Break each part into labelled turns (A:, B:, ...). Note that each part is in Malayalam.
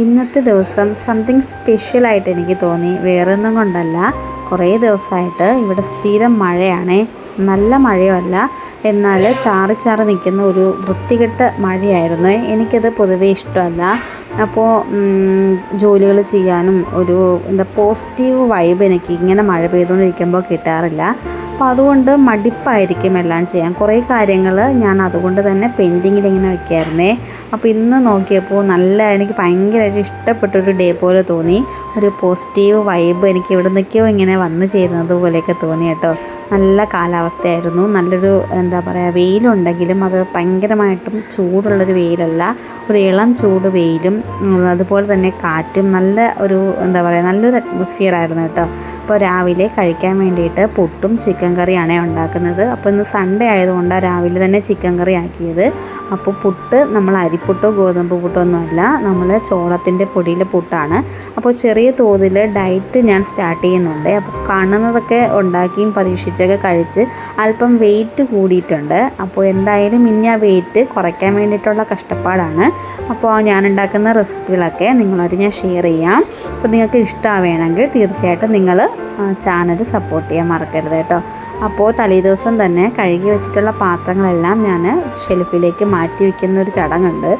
A: ഇന്നത്തെ ദിവസം സംതിങ് സ്പെഷ്യലായിട്ട് എനിക്ക് തോന്നി. വേറെ ഒന്നും കൊണ്ടല്ല. കുറേ ദിവസമായിട്ട് ഇവിടെ സ്ഥിരം മഴയാണ്. നല്ല മഴയല്ല എന്നാൽ ചാറി ചാറി നിൽക്കുന്ന ഒരു വൃത്തികെട്ട മഴയായിരുന്നു. എനിക്കത് പൊതുവേ ഇഷ്ടമല്ല. അപ്പോൾ ജോലികൾ ചെയ്യാനും ഒരു എന്താ പോസിറ്റീവ് വൈബ് എനിക്ക് ഇങ്ങനെ മഴ പെയ്തുകൊണ്ടിരിക്കുമ്പോൾ കിട്ടാറില്ല. അപ്പോൾ അതുകൊണ്ട് മടിപ്പായിരിക്കും എല്ലാം ചെയ്യാൻ. കുറേ കാര്യങ്ങൾ ഞാൻ അതുകൊണ്ട് തന്നെ പെൻഡിങ്ങിൽ ഇങ്ങനെ വെക്കായിരുന്നേ. അപ്പോൾ ഇന്ന് നോക്കിയപ്പോൾ നല്ല എനിക്ക് ഭയങ്കരമായിട്ട് ഇഷ്ടപ്പെട്ടൊരു ഡേ പോലെ തോന്നി. ഒരു പോസിറ്റീവ് വൈബ് എനിക്ക് ഇവിടെ നിൽക്കുകയോ ഇങ്ങനെ വന്നു ചേരുന്നത് പോലെയൊക്കെ തോന്നി കേട്ടോ. നല്ല കാലാവസ്ഥയായിരുന്നു. നല്ലൊരു എന്താ പറയുക വെയിലുണ്ടെങ്കിലും അത് ഭയങ്കരമായിട്ടും ചൂടുള്ളൊരു വെയിലല്ല. ഒരു ഇളം ചൂട് വെയിലും അതുപോലെ തന്നെ കാറ്റും നല്ല ഒരു എന്താ പറയുക നല്ലൊരു അറ്റ്മോസ്ഫിയർ ആയിരുന്നു കേട്ടോ. അപ്പോൾ രാവിലെ കഴിക്കാൻ വേണ്ടിയിട്ട് പുട്ടും ചിക്കൻ കറിയാണ് ഉണ്ടാക്കുന്നത്. അപ്പോൾ ഇന്ന് സൺഡേ ആയതുകൊണ്ട് രാവിലെ തന്നെ ചിക്കൻ കറി ആക്കിയത്. അപ്പോൾ പുട്ട് നമ്മൾ അരിപ്പുട്ടോ ഗോതമ്പ് പുട്ടോ ഒന്നുമല്ല നമ്മൾ ചോളത്തിന്റെ പൊടിയിലെ പുട്ടാണ്. അപ്പോൾ ചെറിയ തോതിൽ ഡയറ്റ് ഞാൻ സ്റ്റാർട്ട് ചെയ്യുന്നുണ്ട്. അപ്പോൾ കാണുന്നതൊക്കെ ഉണ്ടാക്കിയും പരീക്ഷിച്ചൊക്കെ കഴിച്ച് അല്പം വെയിറ്റ് കൂടിയിട്ടുണ്ട്. അപ്പോൾ എന്തായാലും ഇനി ആ വെയിറ്റ് കുറയ്ക്കാൻ വേണ്ടിയിട്ടുള്ള കഷ്ടപ്പാടാണ്. അപ്പോൾ ഞാൻ ഉണ്ടാക്കുന്ന റെസിപ്പികളൊക്കെ നിങ്ങളോട് ഞാൻ ഷെയർ ചെയ്യാം. അപ്പോൾ നിങ്ങൾക്ക് ഇഷ്ടമാവുകയാണെങ്കിൽ തീർച്ചയായിട്ടും നിങ്ങൾ ചാനൽ സപ്പോർട്ട് ചെയ്യാൻ മറക്കരുത് കേട്ടോ. അപ്പോൾ തലേദിവസം തന്നെ കഴുകി വെച്ചിട്ടുള്ള പാത്രങ്ങളെല്ലാം ഞാൻ ഷെൽഫിലേക്ക് മാറ്റി വയ്ക്കുന്ന ഒരു ചടങ്ങുണ്ട്.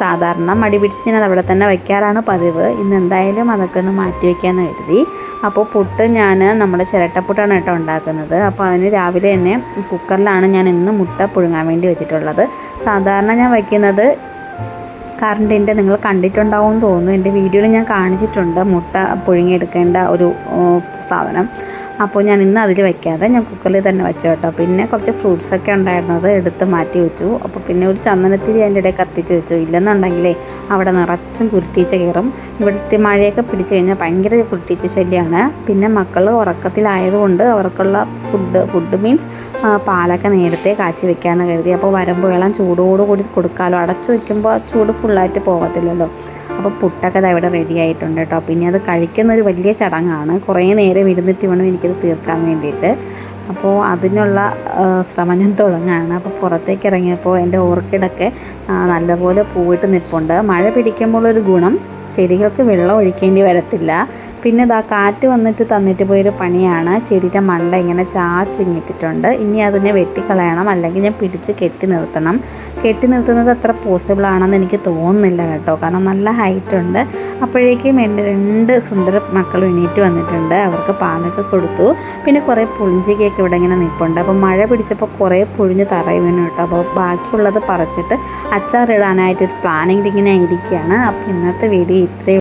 A: സാധാരണ മടി പിടിച്ച് ഞാൻ അവിടെ തന്നെ വയ്ക്കാറാണ് പതിവ്. ഇന്ന് എന്തായാലും അതൊക്കെ ഒന്ന് മാറ്റി വയ്ക്കാമെന്ന് കരുതി. അപ്പോൾ പുട്ട് ഞാൻ നമ്മുടെ ചിരട്ടപ്പുട്ടാണ് കേട്ടോ ഉണ്ടാക്കുന്നത്. അപ്പോൾ അതിന് രാവിലെ തന്നെ കുക്കറിലാണ് ഞാൻ ഇന്ന് മുട്ട പുഴുങ്ങാൻ വേണ്ടി വെച്ചിട്ടുള്ളത്. സാധാരണ ഞാൻ വയ്ക്കുന്നത് കറണ്ടിന്റെ നിങ്ങൾ കണ്ടിട്ടുണ്ടാവും തോന്നുന്നു. എന്റെ വീഡിയോയിൽ ഞാൻ കാണിച്ചിട്ടുണ്ട് മുട്ട പുഴുങ്ങിയെടുക്കേണ്ട ഒരു സാധനം. അപ്പോൾ ഞാൻ ഇന്ന് അതിൽ വയ്ക്കാതെ ഞാൻ കുക്കറിൽ തന്നെ വെച്ചു കേട്ടോ. പിന്നെ കുറച്ച് ഫ്രൂട്ട്സൊക്കെ ഉണ്ടായിരുന്നത് എടുത്ത് മാറ്റി വെച്ചു. അപ്പോൾ പിന്നെ ഒരു ചന്ദനത്തിരി അതിന്റെ ഇടയിൽ കത്തിച്ച് വെച്ചു. ഇല്ലെന്നുണ്ടെങ്കിലേ അവിടെ നിറച്ചും കുരുട്ടീച്ച കയറും. ഇവിടുത്തെ മഴയൊക്കെ പിടിച്ചു കഴിഞ്ഞാൽ ഭയങ്കര കുരുട്ടീച്ച ശല്യമാണ്. പിന്നെ മക്കൾ ഉറക്കത്തിലായതുകൊണ്ട് അവർക്കുള്ള ഫുഡ് ഫുഡ് മീൻസ് പാലൊക്കെ നേരത്തെ കാച്ചി വെക്കാമെന്ന് കരുതി. അപ്പോൾ വരുമ്പോൾ ഇളം ചൂടോടുകൂടി കൊടുക്കാമല്ലോ. അടച്ചു വയ്ക്കുമ്പോൾ ചൂട് ഫുള്ളായിട്ട് പോകത്തില്ലല്ലോ. അപ്പോൾ പുട്ടൊക്കെ ഇവിടെ റെഡി ആയിട്ടുണ്ട് കേട്ടോ. പിന്നെ അത് കഴിക്കുന്ന ഒരു വലിയ ചടങ്ങാണ്. കുറേ നേരം ഇരുന്നിട്ട് വേണം എനിക്കത് തീർക്കാൻ വേണ്ടിയിട്ട്. അപ്പോൾ അതിനുള്ള ശ്രമം ഞാൻ തുടങ്ങുകയാണ് അപ്പോൾ പുറത്തേക്ക് ഇറങ്ങിയപ്പോൾ എന്റെ ഓർക്കിഡൊക്കെ നല്ലപോലെ പൂവിട്ട് നിൽപ്പുണ്ട് മഴ പിടിക്കുമ്പോൾ ഒരു ഗുണം ചെടികൾക്ക് വെള്ളം ഒഴിക്കേണ്ടി വരത്തില്ല. പിന്നെ ഇതാ കാറ്റ് വന്നിട്ട് തന്നിട്ട് പോയൊരു പണിയാണ്. ചെടിയുടെ മണ്ട ഇങ്ങനെ ചാച്ചിങ്ങിട്ടിട്ടുണ്ട്. ഇനി അതിനെ വെട്ടിക്കളയണം അല്ലെങ്കിൽ ഞാൻ പിടിച്ച് കെട്ടി നിർത്തണം. കെട്ടി നിർത്തുന്നത് അത്ര പോസിബിൾ ആണെന്ന് എനിക്ക് തോന്നുന്നില്ല കേട്ടോ. കാരണം നല്ല ഹൈറ്റ് ഉണ്ട്. അപ്പോഴേക്കും എന്റെ രണ്ട് സുന്ദര മക്കളും എണീറ്റ് വന്നിട്ടുണ്ട്. അവർക്ക് പാലൊക്കെ കൊടുത്തു. പിന്നെ കുറേ പുളിഞ്ചികയൊക്കെ ഇവിടെ ഇങ്ങനെ നിൽപ്പുണ്ട് അപ്പോൾ മഴ പിടിച്ചപ്പോൾ കുറേ പുഴിഞ്ഞ് തറയി വീണു കേട്ടോ. അപ്പോൾ ബാക്കിയുള്ളത് പറിച്ചിട്ട് അച്ചാറിടാനായിട്ട് ഒരു പ്ലാനിങ് ഇങ്ങനെ ഇരിക്കുകയാണ്. അപ്പോൾ ഇന്നത്തെ വീഡിയോ ഇത്രയും